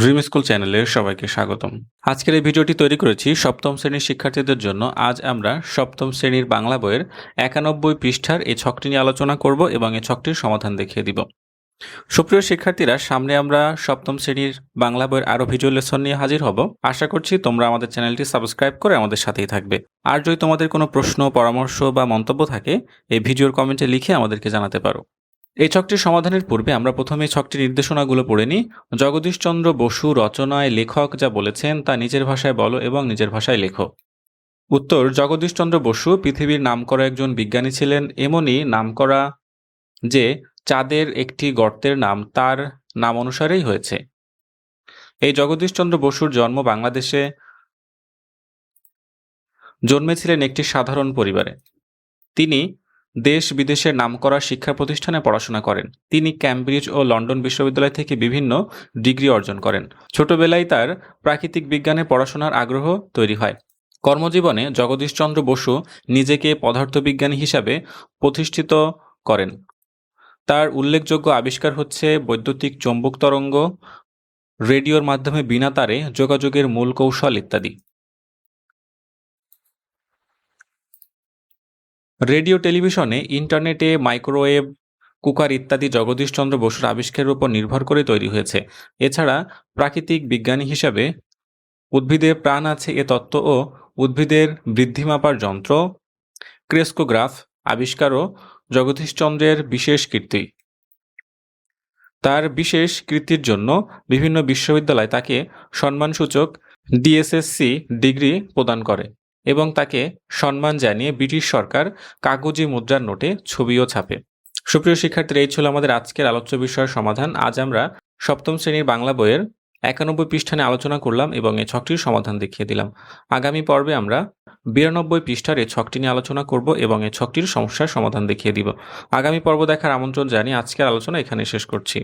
Dream school চ্যানেলে সবাইকে স্বাগতম। আজকের এই ভিডিওটি তৈরি করেছি সপ্তম শ্রেণির শিক্ষার্থীদের জন্য। আজ আমরা সপ্তম শ্রেণির বাংলা বইয়ের একানব্বই পৃষ্ঠার এই ছকটি নিয়ে আলোচনা করব এবং এই ছকটির সমাধান দেখিয়ে দিব। সুপ্রিয় শিক্ষার্থীরা, সামনে আমরা সপ্তম শ্রেণির বাংলা বইয়ের আরও ভিজুয়াল লেসন নিয়ে হাজির হব। আশা করছি তোমরা আমাদের চ্যানেলটি সাবস্ক্রাইব করে আমাদের সাথেই থাকবে। আর যদি তোমাদের কোনো প্রশ্ন, পরামর্শ বা মন্তব্য থাকে, এই ভিডিওর কমেন্টে লিখে আমাদেরকে জানাতে পারো। এই ছকটির সমাধানের পূর্বে আমরা প্রথমে ছকটির নির্দেশনাগুলো পড়ে নিই। জগদীশচন্দ্র বসু রচনায় লেখক যা বলেছেন তা নিজের ভাষায় বলো এবং নিজের ভাষায় লেখো। উত্তর, জগদীশচন্দ্র বসু পৃথিবীর নামকরা একজন বিজ্ঞানী ছিলেন। এমনই নামকরা যে চাঁদের একটি গর্তের নাম তার নাম অনুসারেই হয়েছে। এই জগদীশচন্দ্র বসুর জন্ম বাংলাদেশে জন্মেছিলেন একটি সাধারণ পরিবারে। তিনি দেশ বিদেশের নামকরা শিক্ষা প্রতিষ্ঠানে পড়াশোনা করেন। তিনি ক্যামব্রিজ ও লন্ডন বিশ্ববিদ্যালয় থেকে বিভিন্ন ডিগ্রি অর্জন করেন। ছোটবেলায় তার প্রাকৃতিক বিজ্ঞানে পড়াশোনার আগ্রহ তৈরি হয়। কর্মজীবনে জগদীশচন্দ্র বসু নিজেকে পদার্থবিজ্ঞানী হিসাবে প্রতিষ্ঠিত করেন। তার উল্লেখযোগ্য আবিষ্কার হচ্ছে বৈদ্যুতিক চৌম্বক তরঙ্গ, রেডিওর মাধ্যমে বিনা তারে যোগাযোগের মূল কৌশল ইত্যাদি। রেডিও, টেলিভিশনে, ইন্টারনেটে, মাইক্রোওয়েভ, কুকার ইত্যাদি জগদীশচন্দ্র বসুর আবিষ্কারের উপর নির্ভর করে তৈরি হয়েছে। এছাড়া প্রাকৃতিক বিজ্ঞানী হিসাবে উদ্ভিদে প্রাণ আছে এ তত্ত্ব ও উদ্ভিদের বৃদ্ধি মাপার যন্ত্র, ক্রেস্কোগ্রাফ আবিষ্কারও জগদীশচন্দ্রের বিশেষ কীর্তি। তার বিশেষ কীর্তির জন্য বিভিন্ন বিশ্ববিদ্যালয় তাকে সম্মানসূচক ডিএসএসসি ডিগ্রি প্রদান করে। এবং তাকে সম্মান জানিয়ে ব্রিটিশ সরকার কাগজি মুদ্রার নোটে ছবিও ছাপে। সুপ্রিয় শিক্ষার্থীরা, এই ছিল আমাদের আজকের আলোচ্য বিষয়ের সমাধান। আজ আমরা সপ্তম শ্রেণির বাংলা বইয়ের একানব্বই পৃষ্ঠানে আলোচনা করলাম এবং এই ছকটির সমাধান দেখিয়ে দিলাম। আগামী পর্বে আমরা বিরানব্বই পৃষ্ঠার এই ছকটি নিয়ে আলোচনা করব এবং এই ছকটির সমস্যার সমাধান দেখিয়ে দিব। আগামী পর্ব দেখার আমন্ত্রণ জানিয়ে আজকের আলোচনা এখানে শেষ করছি।